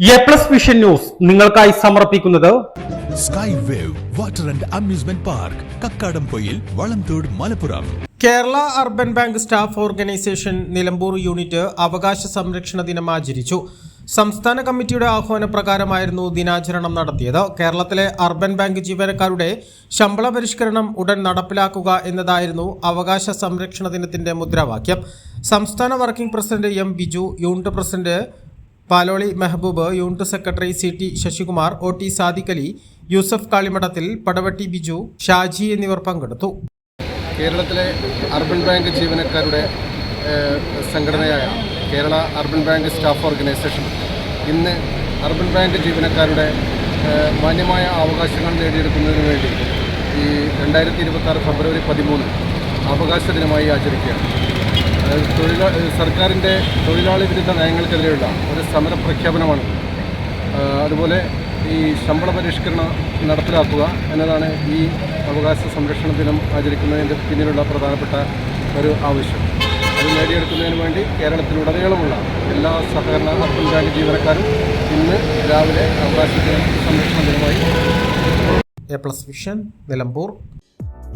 A plus vision news നിങ്ങൾക്കായി സമർപ്പിക്കുന്നത് sky wave water and amusement park Kakkadampoyil Valamthode Malappuram Kerala urban bank staff organisation Nilambur unit അവകാശ സംരക്ഷണ ദിനം ആചരിച്ചു. സംസ്ഥാന കമ്മിറ്റിയുടെ ആഹ്വാനപ്രകാരമായിരുന്നു ദിനാചരണം നടത്തിയത്. കേരളത്തിലെ അർബൻ ബാങ്ക് ജീവനക്കാരുടെ ശമ്പള പരിഷ്കരണം ഉടൻ നടപ്പിലാക്കുക എന്നതായിരുന്നു അവകാശ സംരക്ഷണ ദിനത്തിന്റെ മുദ്രാവാക്യം. സംസ്ഥാന working president M Biju unit president Paloli Mehaboob unit secretary C T Sasikumar O T Sadiq Ali Yusuf കാളിമഠത്തിൽ Padavatti Biju Shaji എന്നിവർ പങ്കെടുത്തു. കേരളത്തിലെ അർബൻ ബാങ്ക് ജീവനക്കാരുടെ സംഘടനയായ Kerala urban bank staff organisation ഇന്ന് അർബൻ ബാങ്ക് ജീവനക്കാരുടെ മാന്യമായ അവകാശങ്ങൾ നേടിയെടുക്കുന്നതിന് വേണ്ടി ഈ രണ്ടായിരത്തി ഇരുപത്തി ഫെബ്രുവരി പതിമൂന്ന് അവകാശ ദിനമായി ആചരിക്കുകയാണ്. തൊഴിലാ സർക്കാരിന്റെ തൊഴിലാളി വിരുദ്ധ നയങ്ങൾക്കെതിരെയുള്ള ഒരു സമര പ്രഖ്യാപനമാണ്. അതുപോലെ ഈ ശമ്പള പരിഷ്കരണം നടപ്പിലാക്കുക എന്നതാണ് ഈ അവകാശ സംരക്ഷണ ദിനം ആചരിക്കുന്നതിന്റെ പിന്നിലുള്ള പ്രധാനപ്പെട്ട ഒരു ആവശ്യം. അത് നേടിയെടുക്കുന്നതിന് വേണ്ടി കേരളത്തിലുടനീളമുള്ള എല്ലാ സഹകരണ ബാങ്ക് ജീവനക്കാരും ഇന്ന് രാവിലെ അവകാശ സംരക്ഷണ ദിനമായി. A plus vision Nilambur.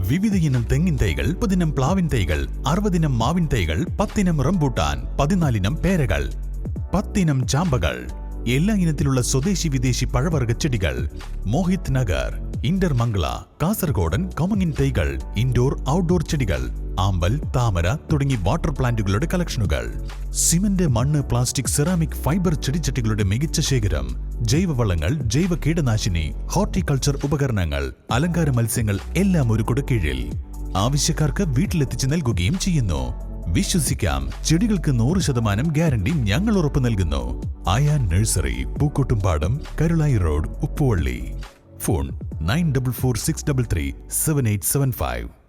വിവിധ ഇനം തെങ്ങിൻ തൈകൾ മുപ്പതിനം പ്ലാവിൻ തൈകൾ അറുപതിനം മാവിൻ തൈകൾ പത്തിനം റംബൂട്ടാൻ പതിനാലിനം പേരകൾ പത്തിനം ചാമ്പകൾ എല്ലാ ഇനത്തിലുള്ള സ്വദേശി വിദേശി പഴവർഗ ചെടികൾ. മോഹിത് നഗർ ഇന്റർമംഗള കാസർഗോഡൻ കമങ്ങിൻ തൈകൾ ഇൻഡോർ ഔട്ട്ഡോർ ചെടികൾ. ആമ്പൽ താമര തുടങ്ങി വാട്ടർ പ്ലാന്റുകളുടെ കളക്ഷനുകൾ. സിമന്റ് മണ്ണ് പ്ലാസ്റ്റിക് സെറാമിക് ഫൈബർ ചെടിച്ചട്ടികളുടെ മികച്ച ശേഖരം ജൈവവളങ്ങൾ ജൈവ കീടനാശിനി ഹോർട്ടിക്കൾച്ചർ ഉപകരണങ്ങൾ അലങ്കാര മത്സ്യങ്ങൾ എല്ലാം ഒരു കുടക്കീഴിൽ ആവശ്യക്കാർക്ക് വീട്ടിലെത്തിച്ച് നൽകുകയും ചെയ്യുന്നു. വിശ്വസിക്കാം ചെടികൾക്ക് നൂറ് ശതമാനം ഗ്യാരണ്ടി ഞങ്ങൾ ഉറപ്പു നൽകുന്നു. Ayan nursery Pookkottumpadam Karulai road Uppuvalli. Phone nine double four six double three seven eight seven five.